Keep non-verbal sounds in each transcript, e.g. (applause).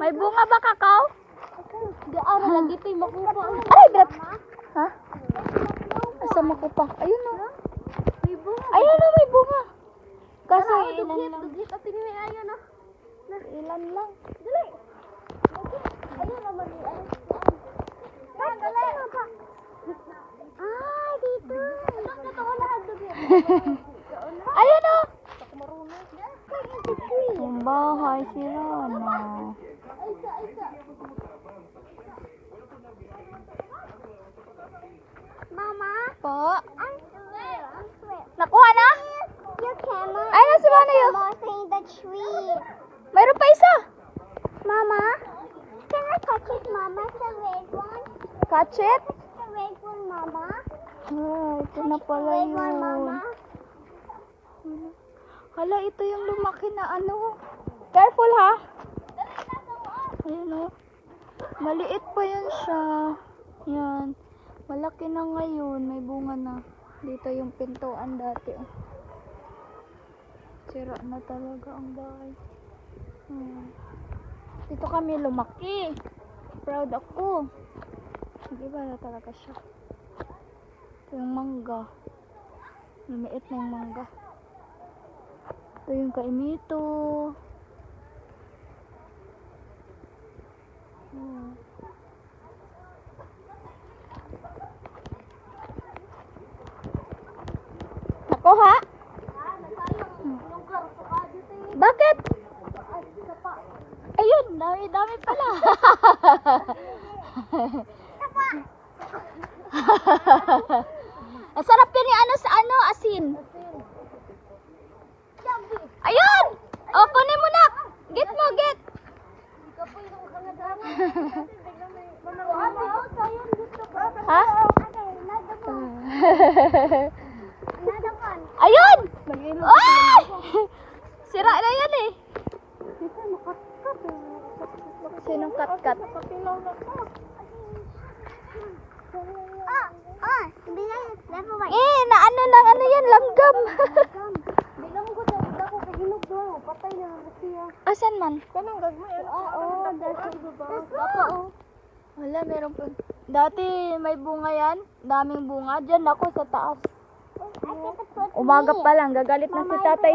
May bunga ba kakao? Gaara lagi ito yung makuha. Ay, brat. Ha? Asa mo ko pa? Ayun o. May bunga. Ayun o, may bunga. Kaso ilan lang. dugit. At tingin may ayo na. Ilan lang. Dali. Ayun naman ni ano. Ah, dali. Ah, dito. Ako lahat dugit? Ayun marunong. Yung bahay sila na. Mama, Po. Nakuha na? Your camera Ay, nasa mana yun? mossing the tree. Mayroon pa isa. Mama, can I touch it, Mama? The red one? Catch it. The red one, Mama? Ah, ito na pala Red one, Mama? yun. Hala, ito yung lumaki na ano. Careful ha. Ayun o. Maliit pa yan siya. Yan. Malaki na ngayon. May bunga na. Dito yung pintuan dati. Oh. Sira na talaga ang bahay. Hmm. Dito kami lumaki. Proud ako. Sige ba na talaga siya. Ito yung mangga. Lumiit na yung mangga. Ito yung kaimito. Nakuha? Bakit? Ayun, dami-dami pala. (laughs) Ang sarap yun ano sa ano, asin. Ayun! O, kunin mo na. Get mo, get. Ha? (laughs) Ayun! Ay! (laughs) Sira na yan eh. Sinong kat-kat? Ah, ah. Eh, na ano lang, ano yan, langgam. Patay na ang siya. Asan man? Kanang gagmay? Oo, Baka oh. Wala, meron po. Dati may bunga yan. Daming bunga. Diyan ako sa taas. Umaga pa lang, gagalit na si tatay.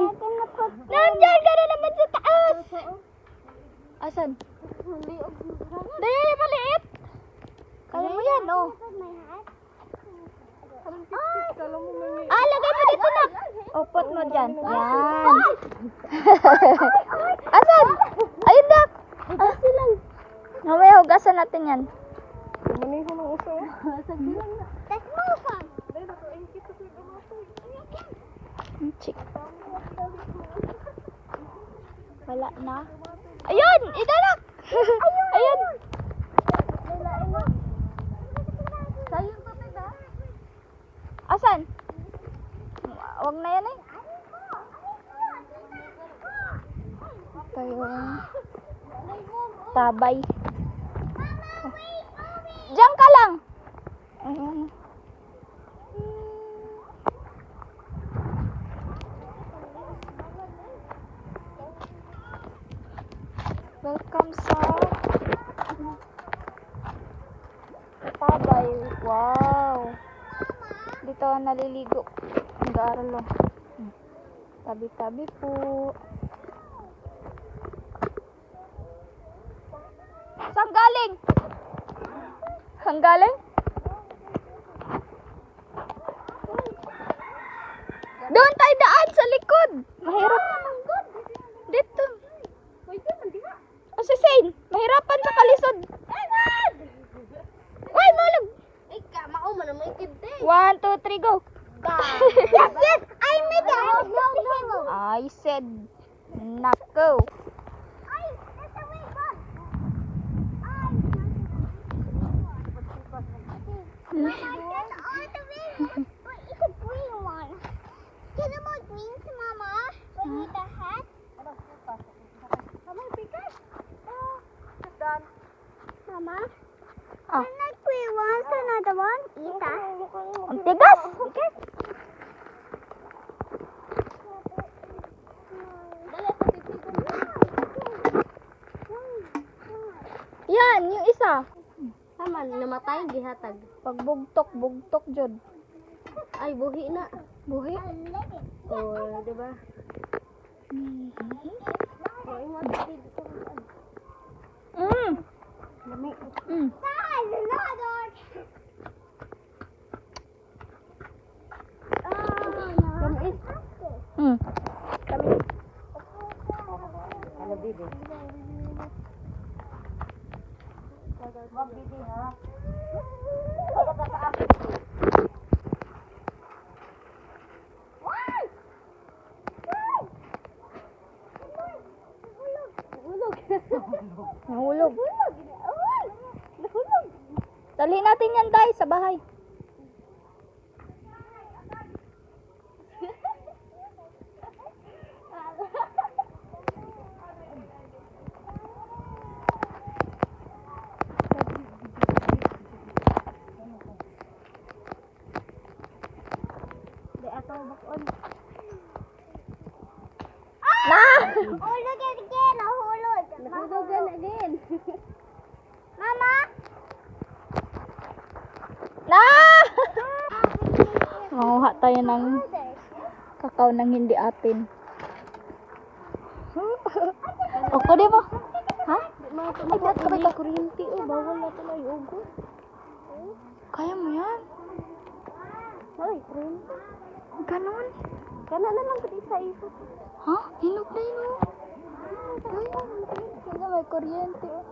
Nandyan ka na naman sa taas! Asan? Dahil yung maliit. Kaya mo yan, oh. Ah, lagay mo dito na. Upot mo dyan. Yan. (laughs) Asan? Ayun na. Ah, silang. Mamaya hugasan natin yan. Maniho ng uso. That's more fun. Ang Chick. Wala na. Ayun! Idalak! Ayun! Sayang pa ba? Asan? Wag na yan eh. Ito yung tabay. Diyan ka lang. Ayun. Welcome sa tabay. Wow. Dito naliligo. Nag-aaral lang. Tabi-tabi po. Saan galing? Saan galing? Doon tayo daan sa likod. Mahirap. Two, three, go. (laughs) That's it. I made it. No, no, no. I said, not go. Ay, that's a way one. Ay. Mama, that's all the way. But it's a green one. Can you know greens, Mama? When you the hat? Mama, bigger. Oh, done. Mama, Ah, one? Another one? Ita. ang tigas. Yan, yung isa. Tama, namatay, gihatag. Pag bugtok, bugtok jud. Ay, buhi na. Buhi. Oh, di ba? Mm. Mm. Kami is. Mm. Kami. Ano bibi? Wag bibi ha. Sa akin. Nahulog. Dali natin yan, guys, sa bahay. Na! Hulog again, nahulog. Nahulog again. Mama? Na! Manguha tayo ng kakao ng hindi atin. Ako di ba? Ha? Mga Ay, ba't ka ba ito? kuryente oh, bawal na tuloy ugo. Kaya mo yan? Hoy, kuryente. Ganon. Kana na lang kati sa iso. Ha? Hinog na yun. oh. Ay, Kaya may kuryente. oh.